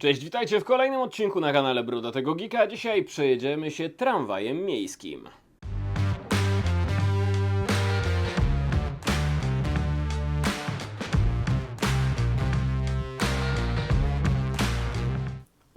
Cześć, witajcie w kolejnym odcinku na kanale Brudatego Geeka. Dzisiaj przejedziemy się tramwajem miejskim.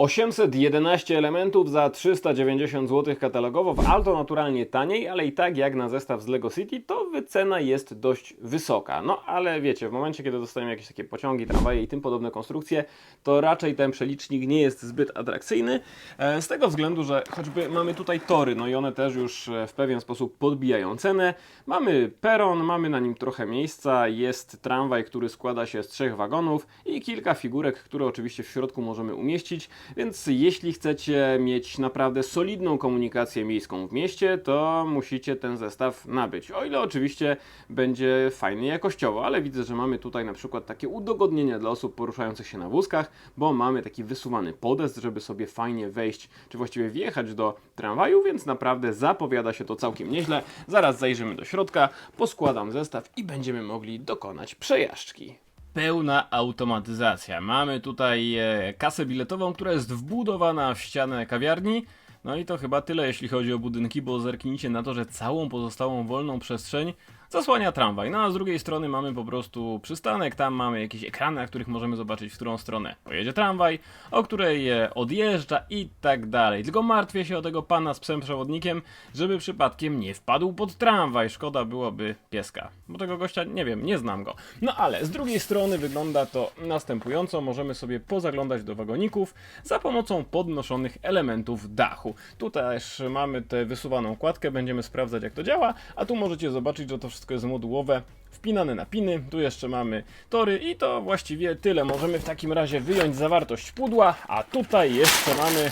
...811 elementów za 390 zł katalogowo. W Alto naturalnie taniej, ale i tak jak na zestaw z Lego City, to wycena jest dość wysoka. No ale wiecie, w momencie kiedy dostajemy jakieś takie pociągi, tramwaje i tym podobne konstrukcje, to raczej ten przelicznik nie jest zbyt atrakcyjny. e, Z tego względu, że choćby mamy tutaj tory, no i one też już e, w pewien sposób podbijają cenę. Mamy peron, mamy na nim trochę miejsca, jest tramwaj, który składa się z trzech wagonów i kilka figurek, które oczywiście w środku możemy umieścić. Więc jeśli chcecie mieć naprawdę solidną komunikację miejską w mieście, to musicie ten zestaw nabyć. O ile oczywiście będzie fajny jakościowo, ale widzę, że mamy tutaj na przykład takie udogodnienia dla osób poruszających się na wózkach, bo mamy taki wysuwany podest, żeby sobie fajnie wejść, czy właściwie wjechać do tramwaju, więc naprawdę zapowiada się to całkiem nieźle. Zaraz zajrzymy do środka, poskładam zestaw i będziemy mogli dokonać przejażdżki. Pełna automatyzacja. Mamy tutaj e, kasę biletową, która jest wbudowana w ścianę kawiarni. No i to chyba tyle, jeśli chodzi o budynki, bo zerknijcie na to, że całą pozostałą wolną przestrzeń zasłania tramwaj. No a z drugiej strony mamy po prostu przystanek, tam mamy jakieś ekrany, na których możemy zobaczyć, w którą stronę pojedzie tramwaj, o której e, odjeżdża i tak dalej. Tylko martwię się o tego pana z psem przewodnikiem, żeby przypadkiem nie wpadł pod tramwaj. Szkoda byłoby pieska, bo tego gościa nie wiem, nie znam go. No ale z drugiej strony wygląda to następująco. Możemy sobie pozaglądać do wagoników za pomocą podnoszonych elementów dachu. Tu też mamy tę wysuwaną kładkę, będziemy sprawdzać jak to działa, a tu możecie zobaczyć, że to wszystko jest modułowe, wpinane na piny, tu jeszcze mamy tory i to właściwie tyle. Możemy w takim razie wyjąć zawartość pudła, a tutaj jeszcze mamy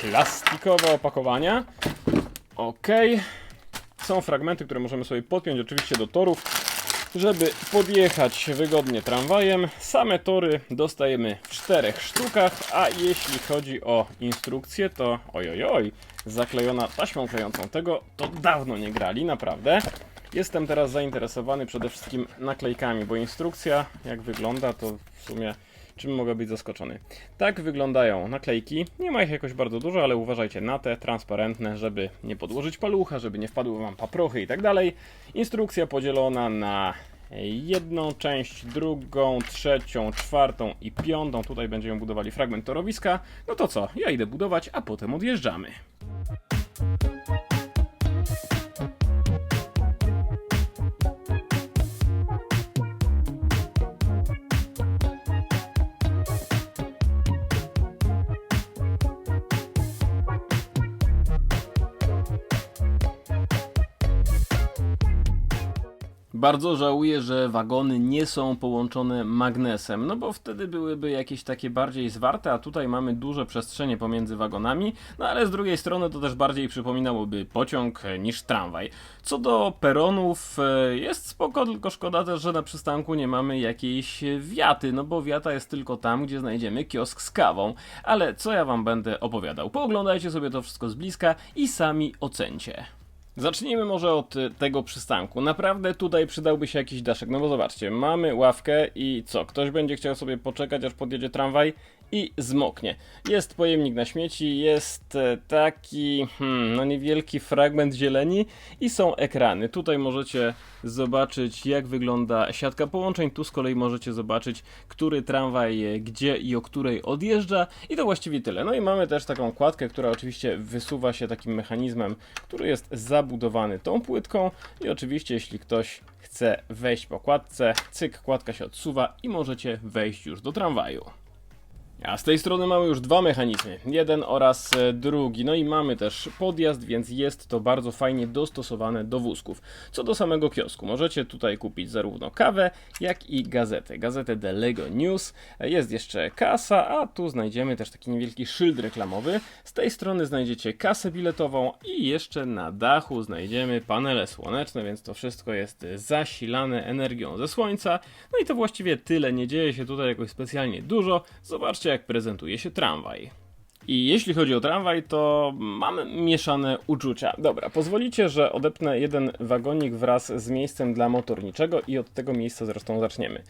plastikowe opakowania. Ok. Są fragmenty, które możemy sobie podpiąć oczywiście do torów, żeby podjechać wygodnie tramwajem. Same tory dostajemy w czterech sztukach, a jeśli chodzi o instrukcję, to ojojoj, zaklejona taśmą klejącą. Tego to dawno nie grali, naprawdę. Jestem teraz zainteresowany przede wszystkim naklejkami, bo instrukcja, jak wygląda, to w sumie czym mogę być zaskoczony. Tak wyglądają naklejki. Nie ma ich jakoś bardzo dużo, ale uważajcie na te transparentne, żeby nie podłożyć palucha, żeby nie wpadły wam paprochy i tak dalej. Instrukcja podzielona na jedną część, drugą, trzecią, czwartą i piątą. Tutaj będziemy budowali fragment torowiska. No to co? Ja idę budować, a potem odjeżdżamy. Bardzo żałuję, że wagony nie są połączone magnesem, no bo wtedy byłyby jakieś takie bardziej zwarte, a tutaj mamy duże przestrzenie pomiędzy wagonami, no ale z drugiej strony to też bardziej przypominałoby pociąg e, niż tramwaj. Co do peronów, e, jest spoko, tylko szkoda też, że na przystanku nie mamy jakiejś wiaty, no bo wiata jest tylko tam, gdzie znajdziemy kiosk z kawą. Ale co ja wam będę opowiadał? Pooglądajcie sobie to wszystko z bliska i sami ocencie. Zacznijmy może od y, tego przystanku. Naprawdę tutaj przydałby się jakiś daszek, no bo zobaczcie, mamy ławkę i co? Ktoś będzie chciał sobie poczekać, aż podjedzie tramwaj i zmoknie. Jest pojemnik na śmieci, jest e, taki, hmm, no niewielki fragment zieleni i są ekrany. Tutaj możecie zobaczyć, jak wygląda siatka połączeń. Tu z kolei możecie zobaczyć, który tramwaj e, gdzie i o której odjeżdża. I to właściwie tyle. No i mamy też taką kładkę, która oczywiście wysuwa się takim mechanizmem, który jest zabudowany tą płytką. I oczywiście, jeśli ktoś chce wejść po kładce, cyk, kładka się odsuwa i możecie wejść już do tramwaju. A z tej strony mamy już dwa mechanizmy, jeden oraz e, drugi. No i mamy też podjazd, więc jest to bardzo fajnie dostosowane do wózków. Co do samego kiosku, możecie tutaj kupić zarówno kawę, jak i gazetę. Gazetę The Lego News. Jest jeszcze kasa, a tu znajdziemy też taki niewielki szyld reklamowy. Z tej strony znajdziecie kasę biletową i jeszcze na dachu znajdziemy panele słoneczne, więc to wszystko jest zasilane energią ze słońca. No i to właściwie tyle, nie dzieje się tutaj jakoś specjalnie dużo. Zobaczcie jak prezentuje się tramwaj. I jeśli chodzi o tramwaj, to mamy mieszane uczucia. Dobra, pozwolicie, że odepnę jeden wagonik wraz z miejscem dla motorniczego i od tego miejsca zresztą zaczniemy.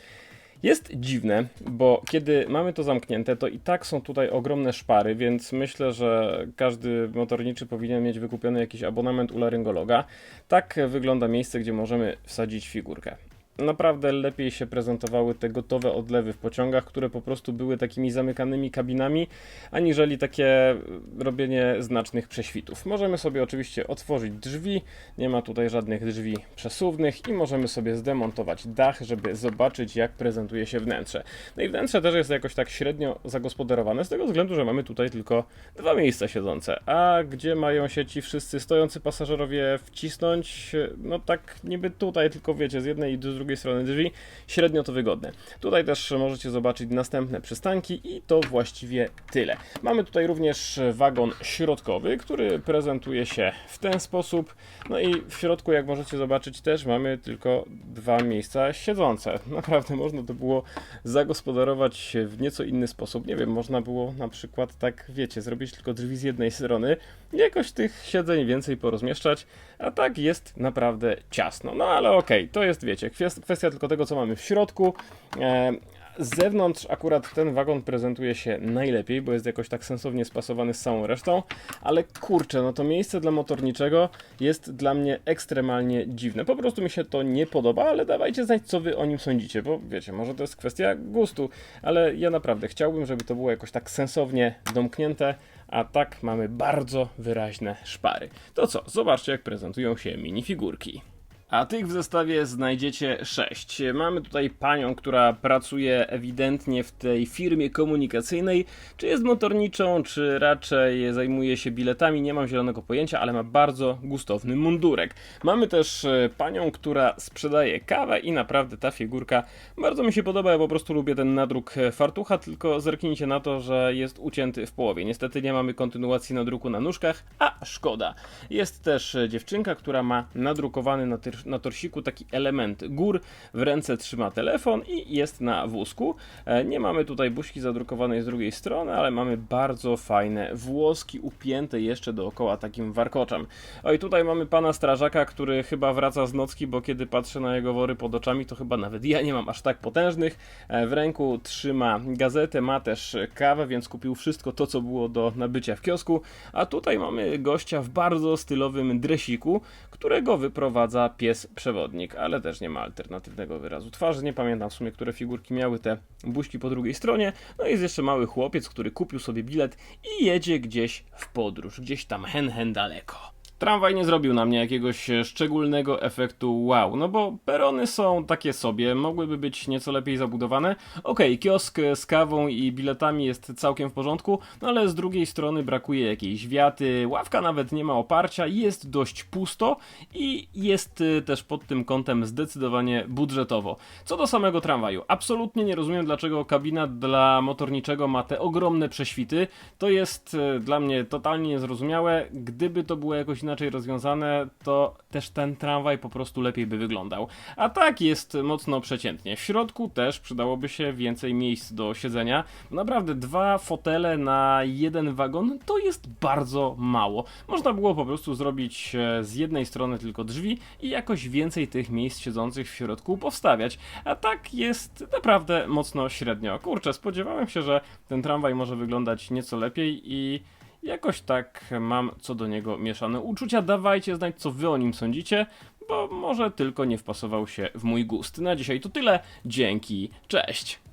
Jest dziwne, bo kiedy mamy to zamknięte, to i tak są tutaj ogromne szpary, więc myślę, że każdy motorniczy powinien mieć wykupiony jakiś abonament u laryngologa. Tak wygląda miejsce, gdzie możemy wsadzić figurkę. Naprawdę lepiej się prezentowały te gotowe odlewy w pociągach, które po prostu były takimi zamykanymi kabinami, aniżeli takie robienie znacznych prześwitów. Możemy sobie oczywiście otworzyć drzwi, nie ma tutaj żadnych drzwi przesuwnych i możemy sobie zdemontować dach, żeby zobaczyć jak prezentuje się wnętrze. No i wnętrze też jest jakoś tak średnio zagospodarowane z tego względu, że mamy tutaj tylko dwa miejsca siedzące. A gdzie mają się ci wszyscy stojący pasażerowie wcisnąć? No tak niby tutaj, tylko wiecie, z jednej i z drugiej strony drzwi, średnio to wygodne. Tutaj też możecie zobaczyć następne przystanki i to właściwie tyle. Mamy tutaj również wagon środkowy, który prezentuje się w ten sposób. No i w środku, jak możecie zobaczyć, też mamy tylko dwa miejsca siedzące. Naprawdę można to było zagospodarować w nieco inny sposób. Nie wiem, można było na przykład tak, wiecie, zrobić tylko drzwi z jednej strony, jakoś tych siedzeń więcej porozmieszczać, a tak jest naprawdę ciasno. No ale okej, to jest, wiecie, kwest- kwestia tylko tego, co mamy w środku. E, z zewnątrz akurat ten wagon prezentuje się najlepiej, bo jest jakoś tak sensownie spasowany z całą resztą, ale kurczę, no to miejsce dla motorniczego jest dla mnie ekstremalnie dziwne. Po prostu mi się to nie podoba, ale dawajcie znać, co wy o nim sądzicie, bo wiecie, może to jest kwestia gustu, ale ja naprawdę chciałbym, żeby to było jakoś tak sensownie domknięte, a tak mamy bardzo wyraźne szpary. To co, zobaczcie jak prezentują się minifigurki. A tych w zestawie znajdziecie 6. Mamy tutaj panią, która pracuje ewidentnie w tej firmie komunikacyjnej. Czy jest motorniczą, czy raczej zajmuje się biletami, nie mam zielonego pojęcia, ale ma bardzo gustowny mundurek. Mamy też e, panią, która sprzedaje kawę i naprawdę ta figurka bardzo mi się podoba. Ja po prostu lubię ten nadruk e, fartucha, tylko zerknijcie na to, że jest ucięty w połowie. Niestety nie mamy kontynuacji nadruku na nóżkach, a szkoda. Jest też e, dziewczynka, która ma nadrukowany na, tyr- na torsiku taki element gór. W ręce trzyma telefon i jest na wózku. E, Nie mamy tutaj buźki zadrukowanej z drugiej strony, ale mamy bardzo fajne włoski upięte jeszcze dookoła takim warkoczem. Oj, tutaj mamy pana strażaka, który chyba wraca z nocki, bo kiedy patrzę na jego wory pod oczami, to chyba nawet ja nie mam aż tak potężnych. E, W ręku trzyma gazetę, ma też kawę, więc kupił wszystko to, co było do nabycia w kiosku. A tutaj mamy gościa w bardzo stylowym dresiku, którego wyprowadza pies przewodnik, ale też nie ma alternatywnego wyrazu twarzy. Nie pamiętam w sumie, które figurki miały te buźki po drugiej stronie. No i jest jeszcze mały chłopiec, który kupił sobie bilet i jedzie gdzieś w podróż, gdzieś tam hen hen daleko. Tramwaj nie zrobił na mnie jakiegoś szczególnego efektu wow, no bo perony są takie sobie, mogłyby być nieco lepiej zabudowane. Okej, kiosk z kawą i biletami jest całkiem w porządku, no ale z drugiej strony brakuje jakiejś wiaty, ławka nawet nie ma oparcia, jest dość pusto i jest y, też pod tym kątem zdecydowanie budżetowo. Co do samego tramwaju, absolutnie nie rozumiem dlaczego kabina dla motorniczego ma te ogromne prześwity. To jest y, dla mnie totalnie niezrozumiałe. Gdyby to było jakoś inaczej rozwiązane, to też ten tramwaj po prostu lepiej by wyglądał. A tak jest mocno przeciętnie. W środku też przydałoby się więcej miejsc do siedzenia. Naprawdę dwa fotele na jeden wagon to jest bardzo mało. Można było po prostu zrobić e, z jednej strony tylko drzwi i jakoś więcej tych miejsc siedzących w środku powstawiać. A tak jest naprawdę mocno średnio. Kurczę, spodziewałem się, że ten tramwaj może wyglądać nieco lepiej i Jakoś tak mam co do niego mieszane uczucia. Dawajcie znać, co wy o nim sądzicie, bo może tylko nie wpasował się w mój gust. Na dzisiaj to tyle. Dzięki, cześć!